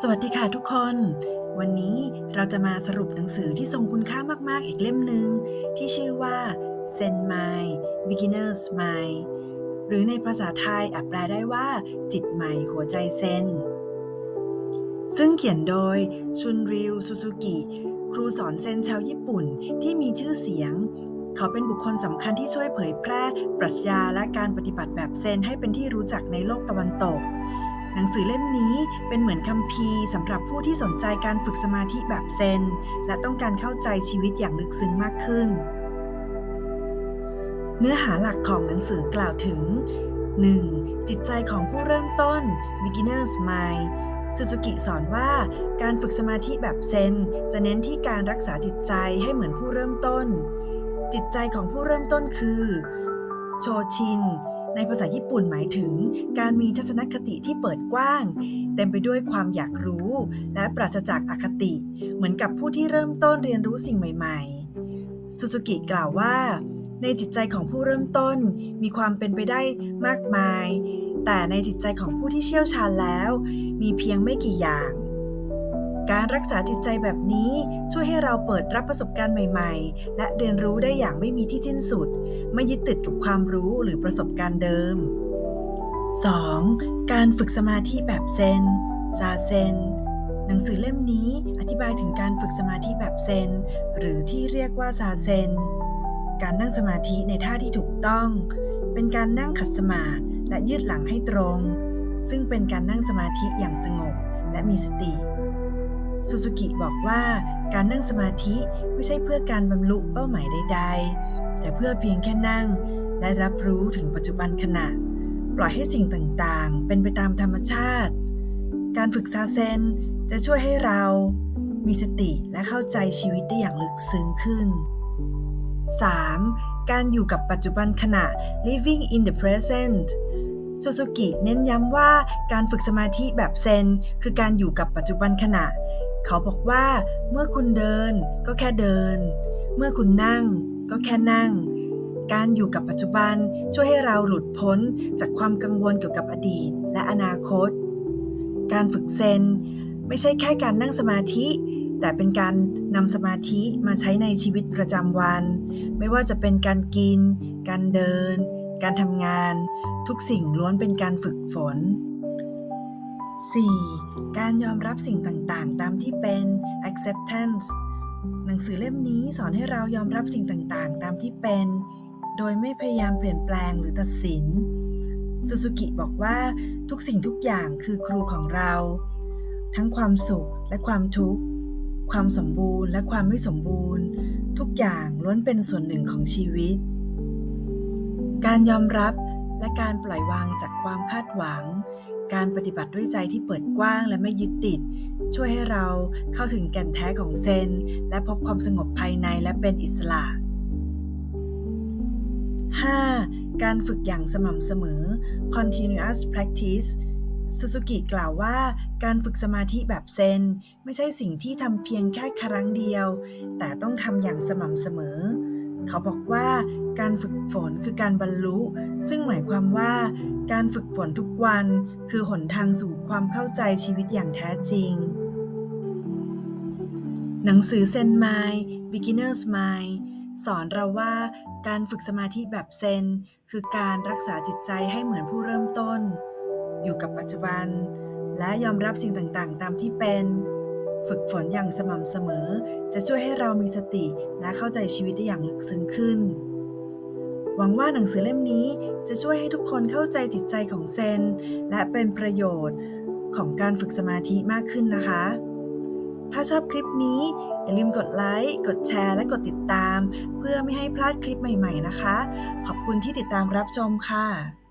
สวัสดีค่ะทุกคน วันนี้เราจะมาสรุปหนังสือที่ทรงคุณค่ามาก ๆ อีกเล่มหนึ่งที่ชื่อว่า Zen Mind Beginner's Mind หรือในภาษาไทยอาจแปลได้ว่า จิตใหม่หัวใจเซนซึ่งเขียนโดยชุนริวซูซูกิครูสอนเซนชาวญี่ปุ่นที่มีชื่อเสียง เขาเป็นบุคคลสำคัญที่ช่วยเผยแพร่ปรัชญาและการปฏิบัติแบบเซนให้เป็นที่รู้จักในโลกตะวันตก หนังสือเล่มนี้เป็นเหมือนคัมภีร์สำหรับผู้ที่สนใจการฝึกสมาธิแบบเซน และต้องการเข้าใจชีวิตอย่างลึกซึ้งมากขึ้น เนื้อหาหลักของหนังสือกล่าวถึง 1. จิตใจของผู้เริ่มต้น beginner's mind ซูซูกิสอนว่าการฝึกสมาธิแบบเซน จะเน้นที่การรักษาจิตใจให้เหมือนผู้เริ่มต้น จิตใจของผู้เริ่มต้นคือ โชชิน ในภาษาญี่ปุ่นหมายถึง การมีทัศนคติที่เปิดกว้าง เต็มไปด้วยความอยากรู้ และปราศจากอคติ เหมือนกับผู้ที่เริ่มต้นเรียนรู้สิ่งใหม่ ๆ ซูซูกิกล่าวว่า ในจิตใจของผู้เริ่มต้นมีความเป็นไปได้มากมาย แต่ในจิตใจของผู้ที่เชี่ยวชาญแล้ว มีเพียงไม่กี่อย่าง การรักษาจิตใจแบบนี้ช่วยให้เราเปิดรับประสบการณ์ใหม่ ๆ และเรียนรู้ได้อย่างไม่มีที่สิ้นสุด ไม่ยึดติดกับความรู้หรือประสบการณ์เดิม 2. การฝึกสมาธิแบบเซน ซาเซน หนังสือเล่มนี้อธิบายถึงการฝึกสมาธิแบบเซน หรือที่เรียกว่าซาเซน การนั่งสมาธิในท่าที่ถูกต้อง เป็นการนั่งขัดสมาธิและยืดหลังให้ตรง ซึ่งเป็นการนั่งสมาธิอย่างสงบและมีสติ ซูซูกิบอกว่าการนั่งสมาธิไม่ใช่เพื่อการบรรลุเป้าหมายใด ๆ แต่เพื่อเพียงแค่นั่ง และรับรู้ถึงปัจจุบันขณะ ปล่อยให้สิ่งต่างๆ เป็นไปตามธรรมชาติ การฝึกซาเซนจะช่วยให้เรา มีสติและเข้าใจชีวิตได้อย่างลึกซึ้งขึ้น 3. การอยู่กับปัจจุบันขณะ living in the present ซูซูกิเน้นย้ำว่าการฝึกสมาธิแบบเซนคือการอยู่กับปัจจุบันขณะ เขาบอกว่าเมื่อคุณเดินก็แค่เดิน เมื่อคุณนั่งก็แค่นั่ง การอยู่กับปัจจุบันช่วยให้เราหลุดพ้นจากความกังวลเกี่ยวกับอดีตและอนาคต การฝึกเซนไม่ใช่แค่การนั่งสมาธิ แต่เป็นการนำสมาธิมาใช้ในชีวิตประจำวัน ไม่ว่าจะเป็นการกิน การเดิน การทำงาน ทุกสิ่งล้วนเป็นการฝึกฝน 4. การยอมรับสิ่งต่างๆ ตามที่เป็น acceptance หนังสือเล่มนี้สอนให้เรายอมรับสิ่งต่างๆ ตามที่เป็น โดยไม่พยายามเปลี่ยนแปลงหรือตัดสิน ซูซูกิบอกว่าทุกสิ่งทุกอย่างคือครูของเรา ทั้งความสุขและความทุกข์ ความสมบูรณ์และความไม่สมบูรณ์ ทุกอย่างล้วนเป็นส่วนหนึ่งของชีวิต การยอมรับและการปล่อยวางจากความคาดหวัง การปฏิบัติด้วยใจที่เปิดกว้างและไม่ยึดติด ช่วยให้เราเข้าถึงแก่นแท้ของเซน และพบความสงบภายในและเป็นอิสระ 5. การฝึกอย่างสม่ำเสมอ continuous practice ซูซูกิกล่าวว่า การฝึกสมาธิแบบเซน ไม่ใช่สิ่งที่ทำเพียงแค่ครั้งเดียว แต่ต้องทำอย่างสม่ำเสมอ เขาบอกว่าการฝึกฝนคือการบรรลุ ซึ่งหมายความว่า การฝึกฝนทุกวัน คือหนทางสู่ความเข้าใจชีวิตอย่างแท้จริง หนังสือเซน Mind Beginner's Mind สอนเราว่าการฝึกสมาธิแบบเซน คือการรักษาจิตใจให้เหมือนผู้เริ่มต้น อยู่กับปัจจุบัน และยอมรับสิ่งต่างๆ ตามที่เป็น ฝึกฝนอย่างสม่ำเสมอ จะช่วยให้เรามีสติและเข้าใจชีวิตได้อย่างลึกซึ้งขึ้น หวังว่าหนังสือเล่มนี้จะช่วยให้ทุกคนเข้าใจจิตใจของเซน และเป็นประโยชน์ของการฝึกสมาธิมากขึ้นนะคะ ถ้าชอบคลิปนี้ อย่าลืมกดไลค์ กดแชร์ และกดติดตาม เพื่อไม่ให้พลาดคลิปใหม่ ๆ นะคะ ขอบคุณที่ติดตามรับชมค่ะ